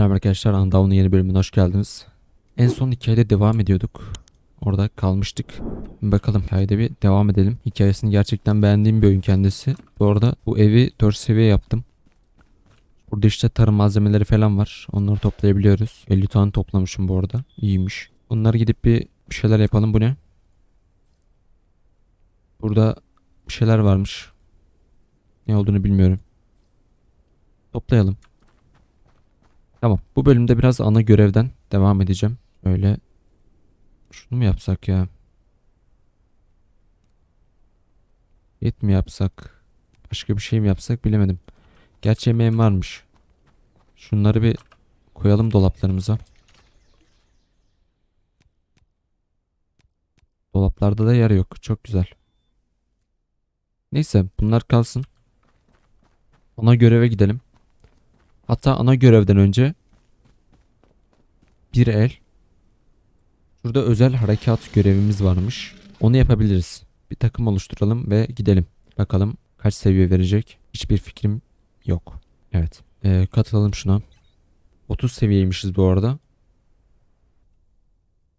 Merhaba arkadaşlar, Undown'un yeni bölümüne hoş geldiniz. En son hikayede devam ediyorduk. Orada kalmıştık. Bakalım hikayede bir devam edelim. Hikayesini gerçekten beğendiğim bir oyun kendisi. Bu arada bu evi 4 seviye yaptım. Burada işte tarım malzemeleri falan var. Onları toplayabiliyoruz. 50 tane toplamışım bu arada. İyiymiş. Bunları gidip bir, şeyler yapalım. Bu ne? Burada bir şeyler varmış. Ne olduğunu bilmiyorum. Toplayalım. Tamam. Bu bölümde biraz ana görevden devam edeceğim. Öyle şunu mu yapsak ya? Et mi yapsak? Başka bir şey mi yapsak bilemedim. Gerçi yemeğim varmış. Şunları bir koyalım dolaplarımıza. Dolaplarda da yer yok. Çok güzel. Neyse bunlar kalsın. Ana göreve gidelim. Hatta ana görevden önce bir el. Şurada özel harekat görevimiz varmış. Onu yapabiliriz. Bir takım oluşturalım ve gidelim. Bakalım kaç seviye verecek. Hiçbir fikrim yok. Evet. Ee, katılalım şuna. 30 seviyeymişiz bu arada.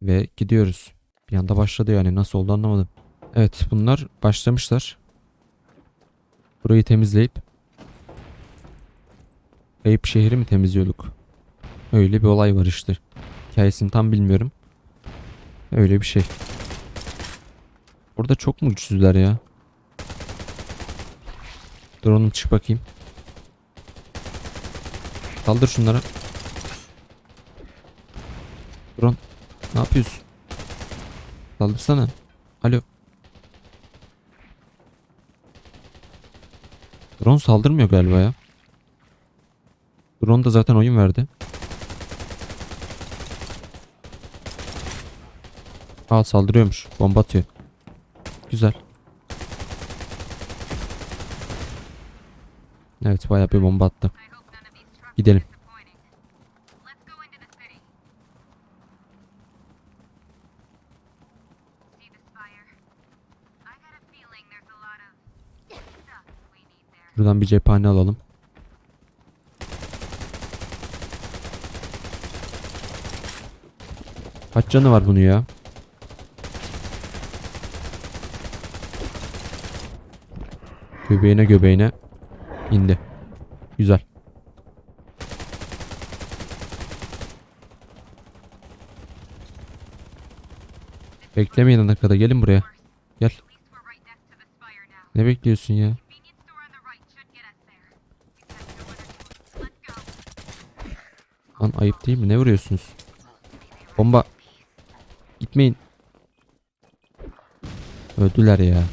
Ve gidiyoruz. Bir anda başladı yani. Nasıl oldu anlamadım. Evet bunlar başlamışlar. Burayı temizleyip Kayıp şehri mi temizliyorduk? Öyle bir olay var işte. Hikayesini tam bilmiyorum. Öyle bir şey. Orada çok mu güçsüzler ya? Dur onu çık bakayım. Kaldır şunları. Drone. Ne yapıyorsun? Kaldırsana. Alo. Drone saldırmıyor galiba ya. Drone da zaten oyun verdi. Aa saldırıyormuş. Bomba atıyor. Güzel. Evet bayağı bir bomba attı. Gidelim. Buradan bir cephane alalım. Kaç canı var bunu ya? Göbeğine göbeğine indi. Güzel. Beklemeyin ana kadar gelin buraya. Gel. Ne bekliyorsun ya? Lan ayıp değil mi? Ne vuruyorsunuz? Bomba. Gitmeyin. Öldüler ya.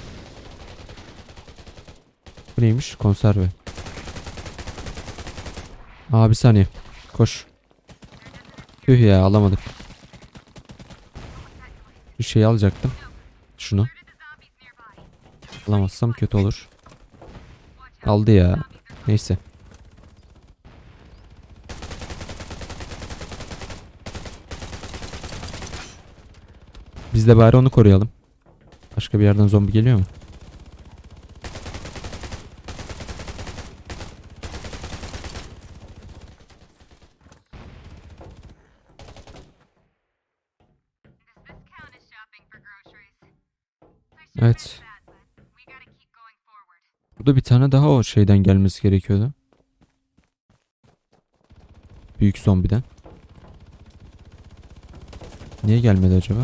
Bu neymiş? Konserve. Aa bir saniye. Koş. Tüh ya alamadık. Bir şey alacaktım. Şunu. Alamazsam kötü olur. Aldı ya. Neyse. Biz de bari onu koruyalım. Başka bir yerden zombi geliyor mu? Evet. Burada bir tane daha o şeyden gelmesi gerekiyordu. Büyük zombiden. Niye gelmedi acaba?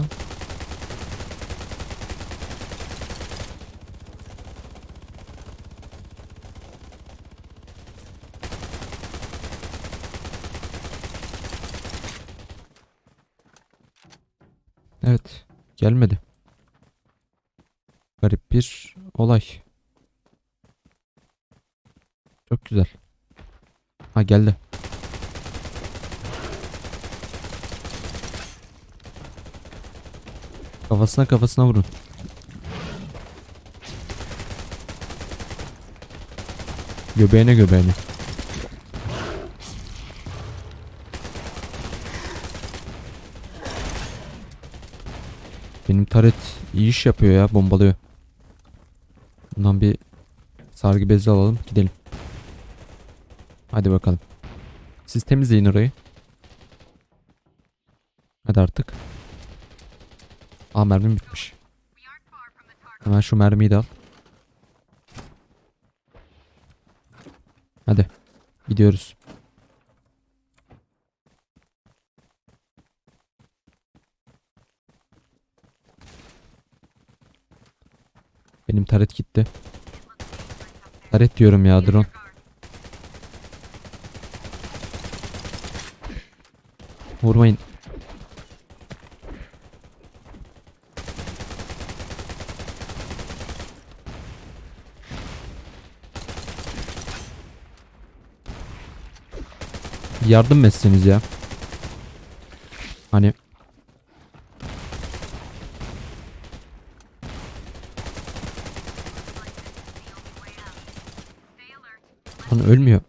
Evet. Gelmedi. Bir olay. Çok güzel. Ha geldi. Kafasına kafasına vurun. Göbeğine göbeğine. Benim taret iyi iş yapıyor ya bombalıyor. Bundan bir sargı bezi alalım gidelim. Hadi bakalım. Siz temizleyin orayı. Hadi artık. Aa mermim bitmiş. Hemen şu mermiyi de al. Hadi. Gidiyoruz. Benim taret gitti. Taret diyorum ya drone. Vurmayın. Yardım etseniz ya? Hani Lan ölmüyor.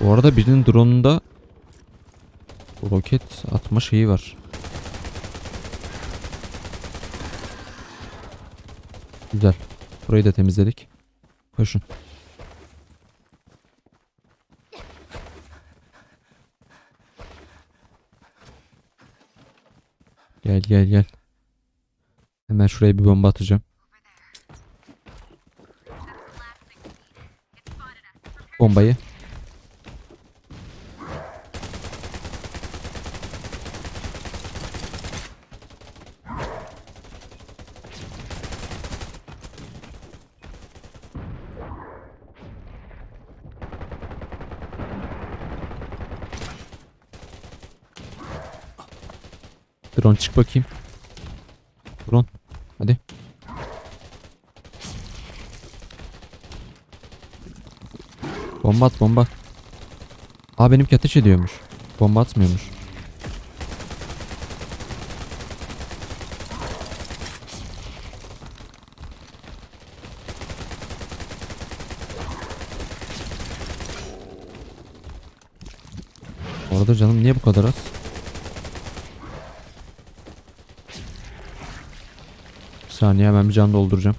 Bu arada birinin drone'unda roket atma şeyi var. Güzel. Burayı da temizledik. Koşun. Gel gel gel. Hemen şuraya bir bomba atacağım. Bombayı. Drone çık bakayım. Drone. Hadi. Bomba at bomba. Aa benimki ateş ediyormuş. Bomba atmıyormuş. Orada canım niye bu kadar az? Saniye hemen bir can dolduracağım.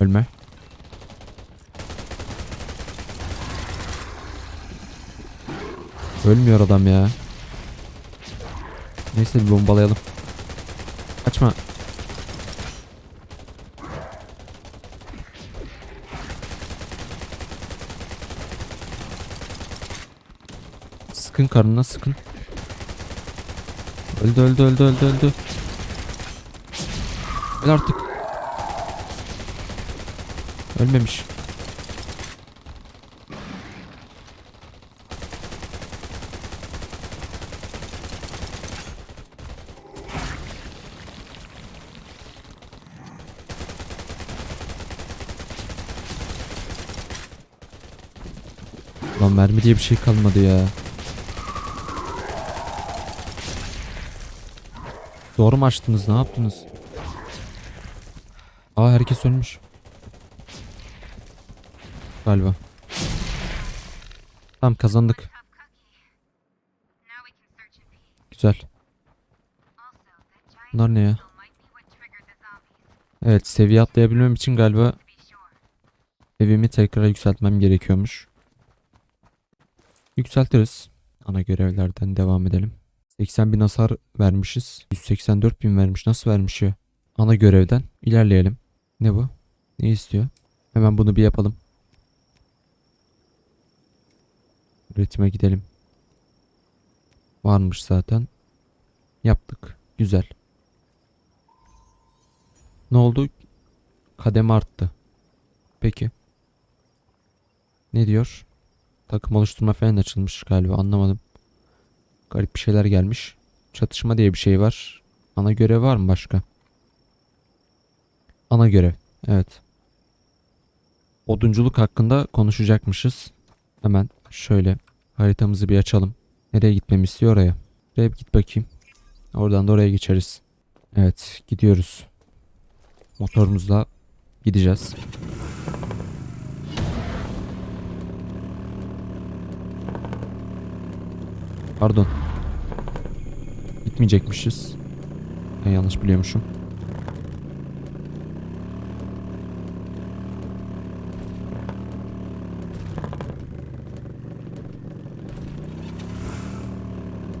Ölme. Ölmüyor adam ya. Neyse bir bombalayalım. Kaçma. Sıkın karnına sıkın. Öldü öldü öldü öldü öldü. Öl artık. Ölmemiş. Lan mermi diye bir şey kalmadı ya. Doğru mu açtınız? Ne yaptınız? Aa herkes ölmüş. Galiba. Tamam kazandık. Güzel. Bunlar ne ya? Evet seviye atlayabilmem için galiba evimi tekrar yükseltmem gerekiyormuş. Yükseltiriz. Ana görevlerden devam edelim. 80 bin hasar vermişiz. 184 bin vermiş. Nasıl vermiş ya? Ana görevden ilerleyelim. Ne bu? Ne istiyor? Hemen bunu bir yapalım. Üretime gidelim. Varmış zaten. Yaptık. Güzel. Ne oldu? Kademe arttı. Peki. Ne diyor? Takım oluşturma falan açılmış galiba anlamadım. Garip bir şeyler gelmiş. Çatışma diye bir şey var. Ana görev var mı başka? Ana görev. Evet. Odunculuk hakkında konuşacakmışız. Hemen şöyle haritamızı bir açalım. Nereye gitmemi istiyor oraya. Bir git bakayım. Oradan da oraya geçeriz. Evet gidiyoruz. Motorumuzla gideceğiz. Pardon. Gitmeyecekmişiz. Ben yanlış biliyormuşum.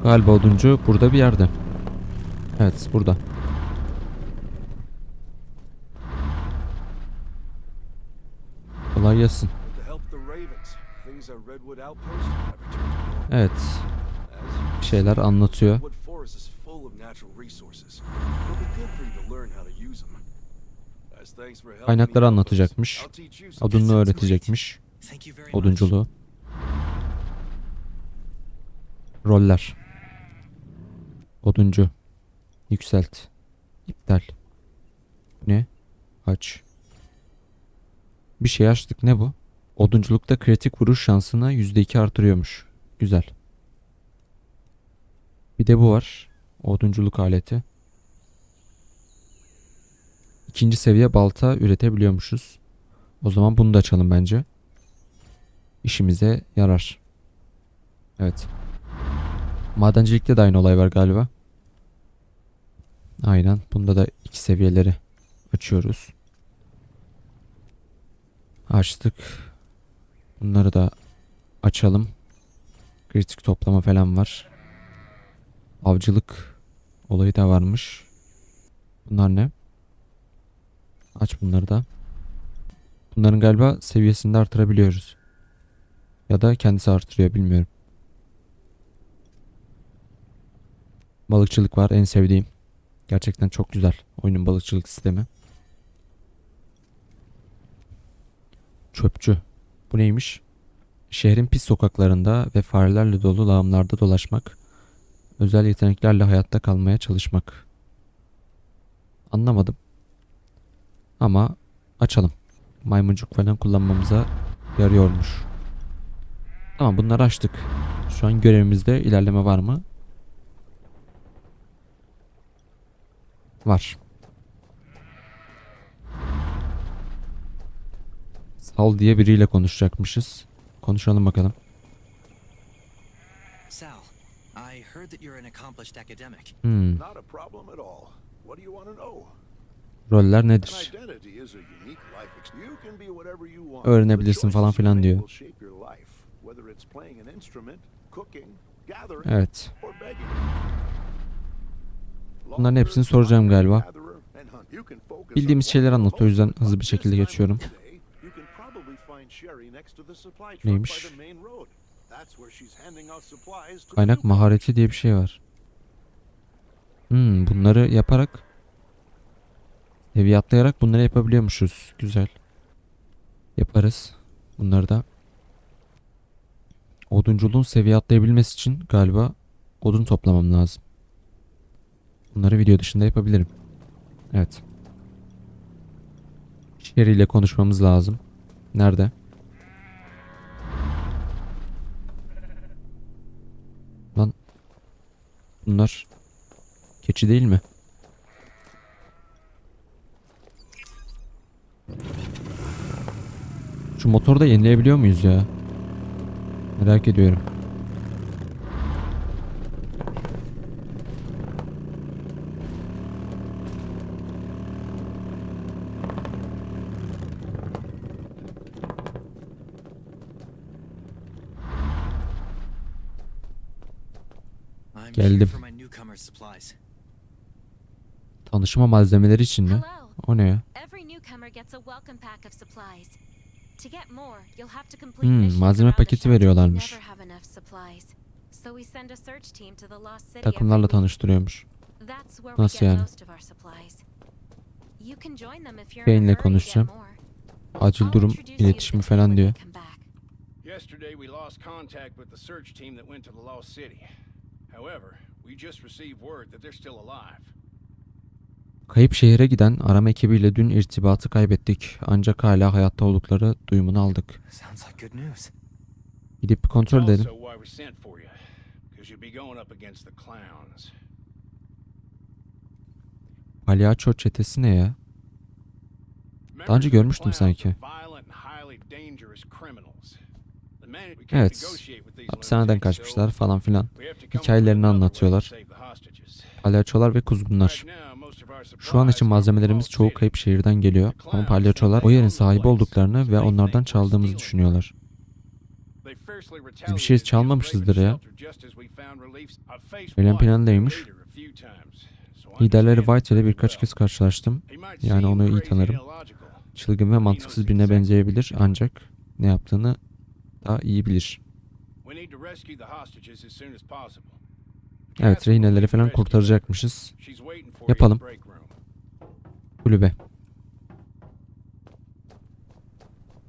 Galiba oduncu burada bir yerde. Evet burada. Kolay gelsin. Evet. Bir şeyler anlatıyor. Kaynakları anlatacakmış. Odunluğu öğretecekmiş. Odunculuğu. Roller. Oduncu. Yükselt. İptal. Ne? Aç. Bir şey açtık. Ne bu? Odunculukta kritik vuruş şansını %2 artırıyormuş. Güzel. Bir de bu var. Odunculuk aleti. İkinci seviye balta üretebiliyormuşuz. O zaman bunu da açalım bence. İşimize yarar. Evet. Madencilikte de aynı olay var galiba. Aynen. Bunda da iki seviyeleri açıyoruz. Açtık. Bunları da açalım. Kritik toplama falan var. Avcılık olayı da varmış. Bunlar ne? Aç bunları da. Bunların galiba seviyesini de artırabiliyoruz. Ya da kendisi artırıyor bilmiyorum. Balıkçılık var en sevdiğim. Gerçekten çok güzel oyunun balıkçılık sistemi. Çöpçü. Bu neymiş? Şehrin pis sokaklarında ve farelerle dolu lağımlarda dolaşmak. Özel yeteneklerle hayatta kalmaya çalışmak. Anlamadım. Ama açalım. Maymuncuk falan kullanmamıza yarıyormuş. Tamam bunları açtık. Şu an görevimizde ilerleme var mı? Var. Sal diye biriyle konuşacakmışız. Konuşalım bakalım. Sal, I heard that you're an accomplished academic. Hmm, Not a problem at all. What do you want to know? Roller nedir? Öğrenebilirsin falan filan diyor. Evet. Bunların hepsini soracağım galiba. Bildiğimiz şeyler anlatıyor, o yüzden hızlı bir şekilde geçiyorum. Neymiş? Kaynak mahareti diye bir şey var. Hmm, bunları yaparak seviye atlayarak bunları yapabiliyormuşuz. Güzel. Yaparız. Bunları da odunculuğun seviye atlayabilmesi için galiba odun toplamam lazım. Bunları video dışında yapabilirim. Evet. Sherry ile konuşmamız lazım. Nerede? Lan bunlar keçi değil mi? Şu motoru da yenileyebiliyor muyuz ya? Merak ediyorum. I'm Geldim. Tanışma malzemeleri için mi? O ne ya? Hmm, malzeme paketi veriyorlarmış. never have enough supplies. So we send a search team to the lost city Takımlarla tanıştırıyormuş. Nasıl yani? most of our supplies. You can join them if you're in a Kane'le konuşacağım. Acil durum iletişimi falan diyor. Yesterday, we lost contact with the search team that went to the lost city. However, we just received word that they're still alive. Kayıp şehire giden arama ekibiyle dün irtibatı kaybettik. Ancak hala hayatta oldukları duyumunu aldık. Gidip bir kontrol edelim. Palyaço çetesi ne ya? Daha önce görmüştüm sanki. Evet. Hapishaneden kaçmışlar falan filan. Hikayelerini anlatıyorlar. Palyaçolar ve kuzgunlar. Şu an için malzemelerimiz çoğu kayıp şehirden geliyor. Ama palyaçolar o yerin sahibi olduklarını ve onlardan çaldığımızı düşünüyorlar. Biz bir şey çalmamışızdır ya. Ölen plan neymiş? Liderleri White ile birkaç kez karşılaştım. Yani onu iyi tanırım. Çılgın ve mantıksız birine benzeyebilir ancak ne yaptığını daha iyi bilir. Evet rehineleri falan kurtaracakmışız. Yapalım. Kulübe.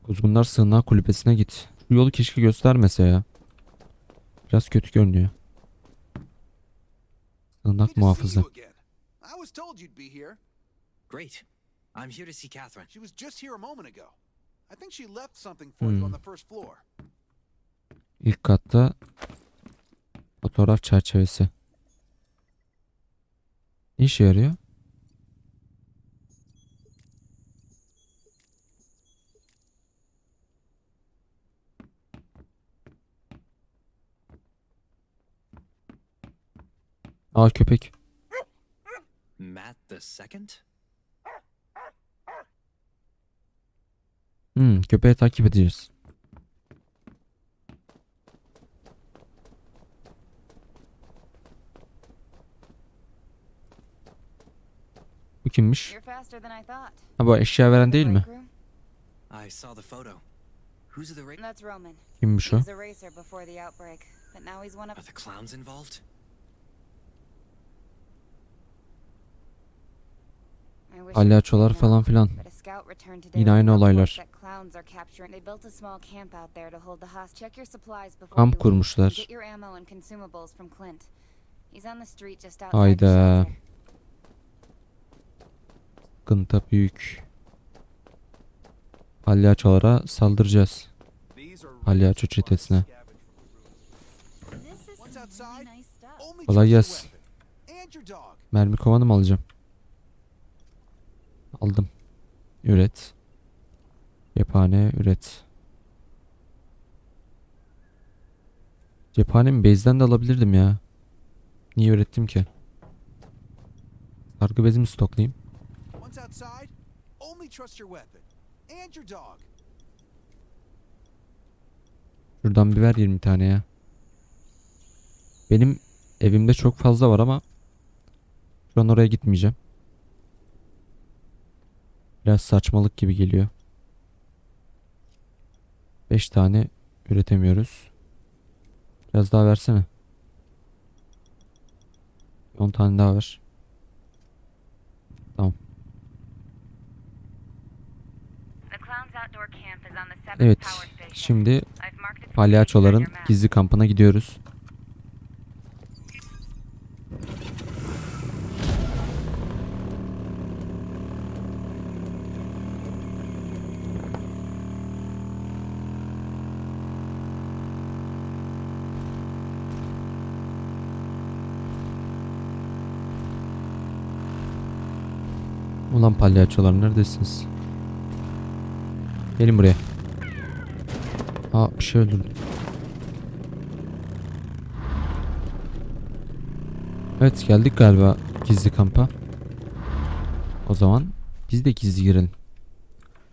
Kuzgunlar sığınağı kulübesine git. Şu yolu keşke göstermese ya. Biraz kötü görünüyor. Sığınak muhafızı. I was told you'd be here. Great. I'm here to see Catherine. She was just here a moment ago. I think she left something for you on Hmm. the first floor. İlk katta fotoğraf çerçevesi. Ne işe yarıyor? Aa köpek. Matt the second? Hmm, köpeği takip edeceğiz. Bu kimmiş? Ha bu eşya veren değil mi? Break room? The hostage. Check your supplies before Kamp kurmuşlar. Hayda. Sıkıntı büyük. Palyaçolara saldıracağız. Palyaço çetesine. Kolay gelsin. Mermi kovanı mı alacağım? Aldım. Üret. Cephane üret. Cephanemi base'den de alabilirdim ya. Niye ürettim ki? Sargı bezimi stoklayayım. Şuradan bir ver 20 tane ya. Benim evimde çok fazla var ama şu an oraya gitmeyeceğim. Biraz saçmalık gibi geliyor. 5 tane üretemiyoruz. Biraz daha versene. 10 tane daha ver. Seventh Evet. Şimdi palyaçoların gizli kampına gidiyoruz. Ulan palyaçolar neredesiniz? Gelin buraya. Aa bir şey öldürdüm. Evet geldik galiba gizli kampa. O zaman biz de gizli girelim.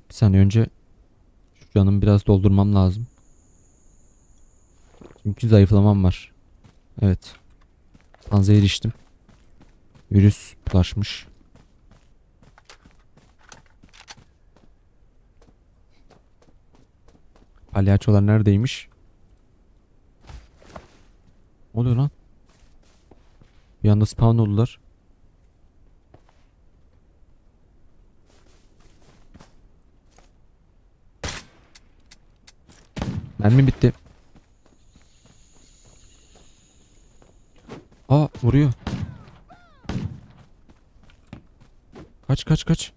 Bir saniye önce şu canımı biraz doldurmam lazım. Çünkü zayıflamam var. Evet. Panzehir içtim. Virüs bulaşmış. Palyaçolar neredeymiş? Ne oluyor lan? Bir anda spawn oldular. Mermi bitti. Aa vuruyor. Kaç kaç kaç.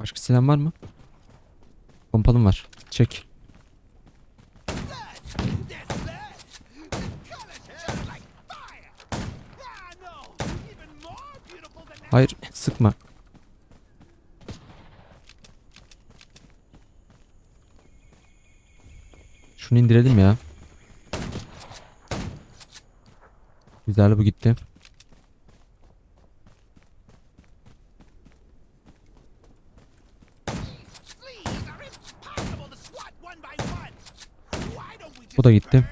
Başka silah var mı? Pompalım var. Çek. Hayır sıkma. Şunu indirelim ya. Güzel bu gitti. Bu da gitti.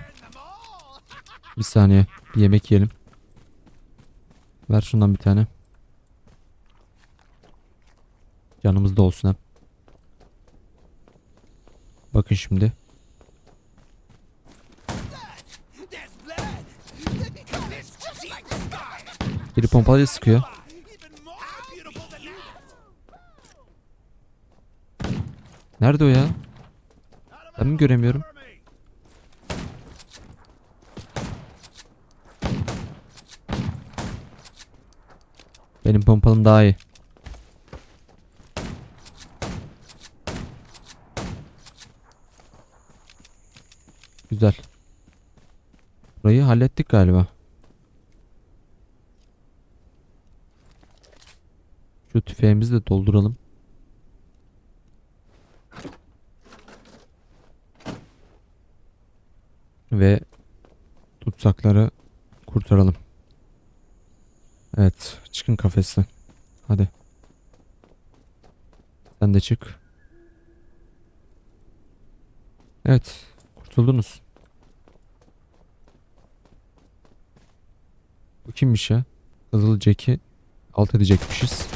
Bir saniye. Bir yemek yiyelim. Ver şundan bir tane. Canımız da olsun hem. Bakın şimdi. Biri pompalıyla sıkıyor. Nerede o ya? Ben mi göremiyorum? Benim pompalım daha iyi. Güzel. Burayı hallettik galiba. Şu tüfeğimizi de dolduralım. Ve tutsakları kurtaralım. Evet, çıkın kafesten. Hadi. Sen de çık. Evet, kurtuldunuz. Bu kimmiş ya? Kızıl Jack'i alt edecekmişiz.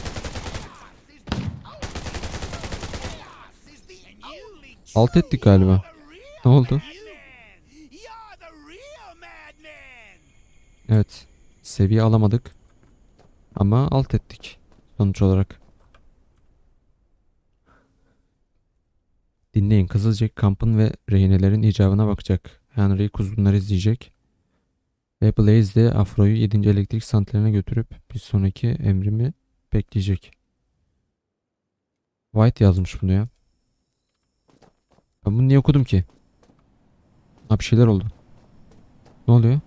Alt ettik galiba. Ne oldu? Evet. Seviye alamadık. Ama alt ettik. Sonuç olarak. Dinleyin. Kızılcık kampın ve rehinelerin icabına bakacak. Henry kuzgunları izleyecek. Ve Blaze de Afro'yu 7. elektrik santraline götürüp bir sonraki emrimi bekleyecek. White yazmış bunu ya. Ben bunu niye okudum ki? Ha bir şeyler oldu. Ne oluyor?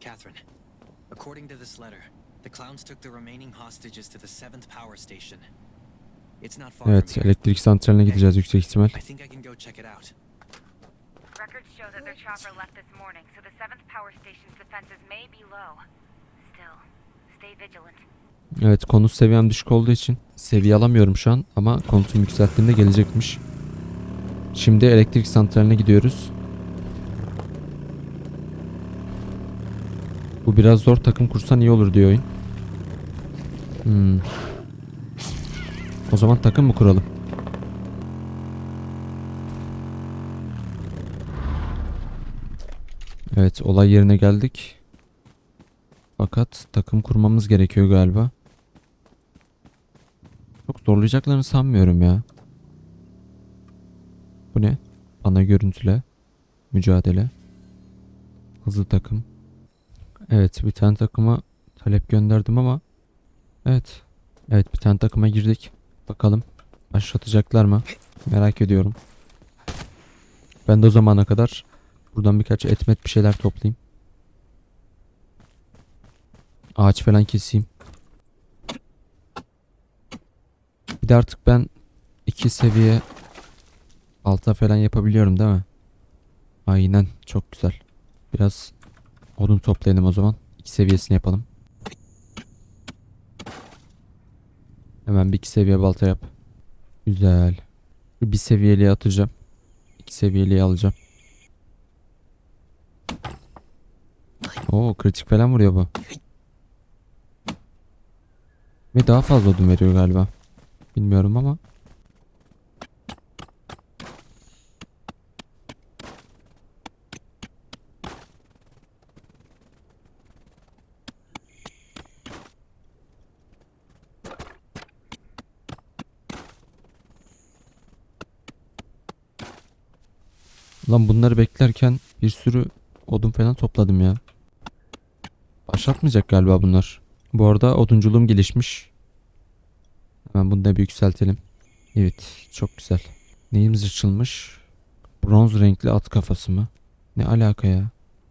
Catherine, according to this letter, the clowns took the remaining hostages to the seventh power station. It's not far Evet elektrik santraline gideceğiz yüksek ihtimal. I think I can go check it out. Records show that their chopper left this morning, so the 7th power station's defenses may be low. Still, stay vigilant. Evet konut seviyem düşük olduğu için seviye alamıyorum şu an ama konutumu yükselttiğimde gelecekmiş. Şimdi elektrik santraline gidiyoruz. Bu biraz zor takım kursan iyi olur diyor oyun. Hmm. O zaman takım mı kuralım? Evet olay yerine geldik. Fakat takım kurmamız gerekiyor galiba. Çok zorlayacaklarını sanmıyorum ya. Bu ne? Ana görüntüle. Mücadele. Hızlı takım. Evet bir tane takıma talep gönderdim ama. Evet. Evet bir tane takıma girdik. Bakalım başlatacaklar mı? Merak ediyorum. Ben de o zamana kadar buradan birkaç etmet bir şeyler toplayayım. Ağaç falan keseyim. Bir de artık ben iki seviye alta falan yapabiliyorum değil mi? Aynen çok güzel. Biraz odun toplayalım o zaman. İki seviyesini yapalım. Hemen bir iki seviye balta yap. Güzel. Bir seviyeliğe atacağım. İki seviyeliğe alacağım. Oo kritik falan vuruyor bu. Ve daha fazla odun veriyor galiba. Bilmiyorum ama. Lan bunları beklerken bir sürü odun falan topladım ya. Başlatmayacak galiba bunlar. Bu arada odunculuğum gelişmiş. Hemen bunu da bir yükseltelim. Evet çok güzel. Neyimiz açılmış? Bronz renkli at kafası mı? Ne alaka ya?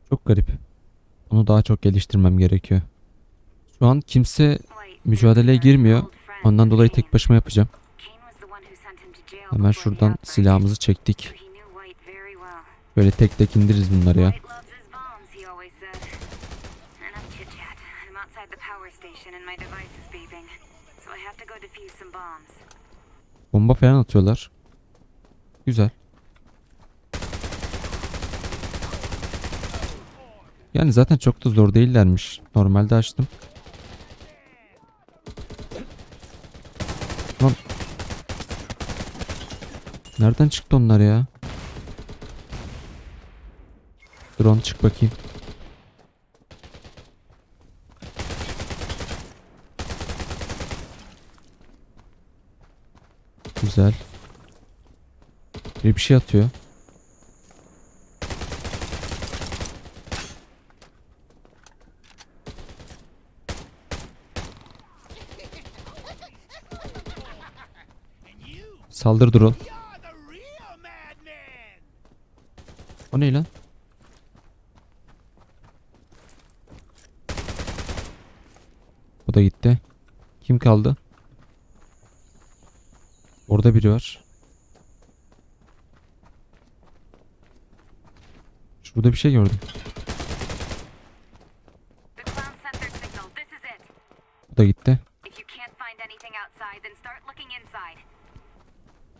Çok garip. Bunu daha çok geliştirmem gerekiyor. Şu an kimse mücadeleye girmiyor. Ondan dolayı tek başıma yapacağım. Hemen şuradan silahımızı çektik. Böyle tek tek indiririz bunları ya. Bomba falan atıyorlar. Güzel. Yani zaten çok da zor değillermiş. Normalde açtım. Lan. Nereden çıktı onlar ya? Drone çık bakayım. Güzel. Bir bir şey atıyor. Saldır drone. O ne lan? O da gitti. Kim kaldı? Orada biri var. Şurada bir şey gördüm. O da gitti.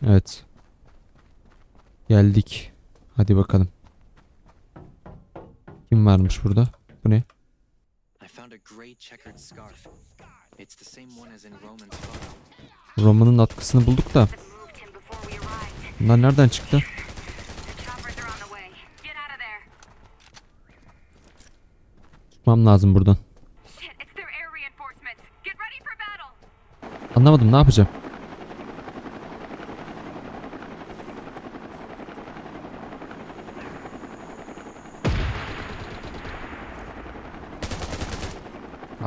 Evet. Geldik. Hadi bakalım. Kim varmış burada? Bu ne? Roman'ın atkısını bulduk da. Bunlar nereden çıktı? Çıkmam lazım buradan. Anlamadım ne yapacağım?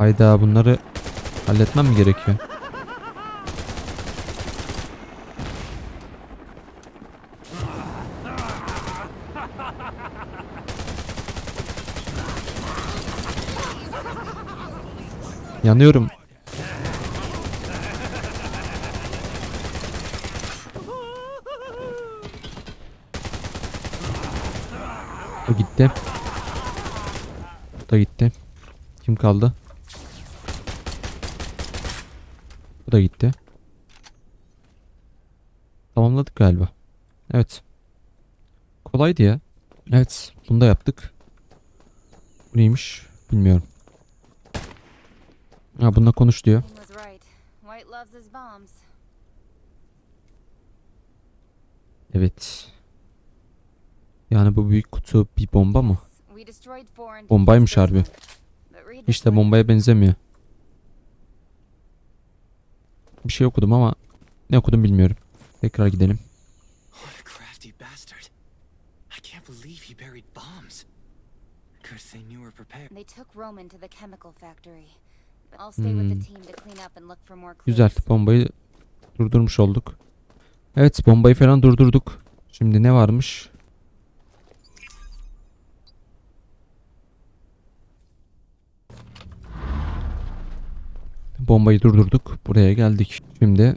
Hayda bunları halletmem mi gerekiyor? Yanıyorum. O gitti. Bu da gitti. Kim kaldı? Bu da gitti. Tamamladık galiba. Evet. Kolaydı ya. Evet. Bunu da yaptık. Bu neymiş? Bilmiyorum. Ha bununla konuş diyor. Evet. Yani bu büyük kutu bir bomba mı? Bombaymış harbi. label. bombaya benzemiyor. Bir şey okudum ama ne okudum bilmiyorum. Tekrar gidelim. Hmm. Güzel. Bombayı durdurmuş olduk. Evet bombayı falan durdurduk. Şimdi ne varmış? Bombayı durdurduk. Buraya geldik. Şimdi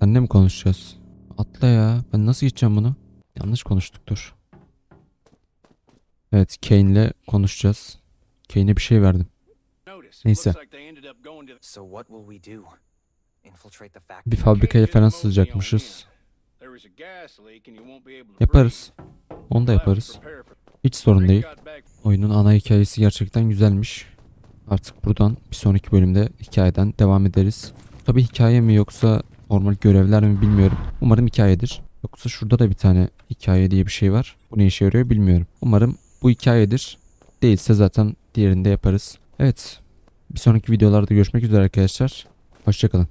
seninle mi konuşacağız? Atla ya. Ben nasıl geçeceğim bunu? Yanlış konuştuk dur. Evet Kane'le konuşacağız. Kane'e bir şey verdim. Neyse. looks like they ended up going to So what will we do? Infiltrate the factory? Bir fabrikaya falan sızacakmışız. Yaparız. Onu da yaparız. Hiç sorun değil. Oyunun ana hikayesi gerçekten güzelmiş. Artık buradan bir sonraki bölümde hikayeden devam ederiz. Tabi hikaye mi yoksa normal görevler mi bilmiyorum. Umarım hikayedir. Yoksa şurada da bir tane hikaye diye bir şey var. Bu ne işe yarıyor bilmiyorum. Umarım bu hikayedir. Değilse zaten diğerinde yaparız. Evet. Bir sonraki videolarda görüşmek üzere arkadaşlar. Hoşçakalın.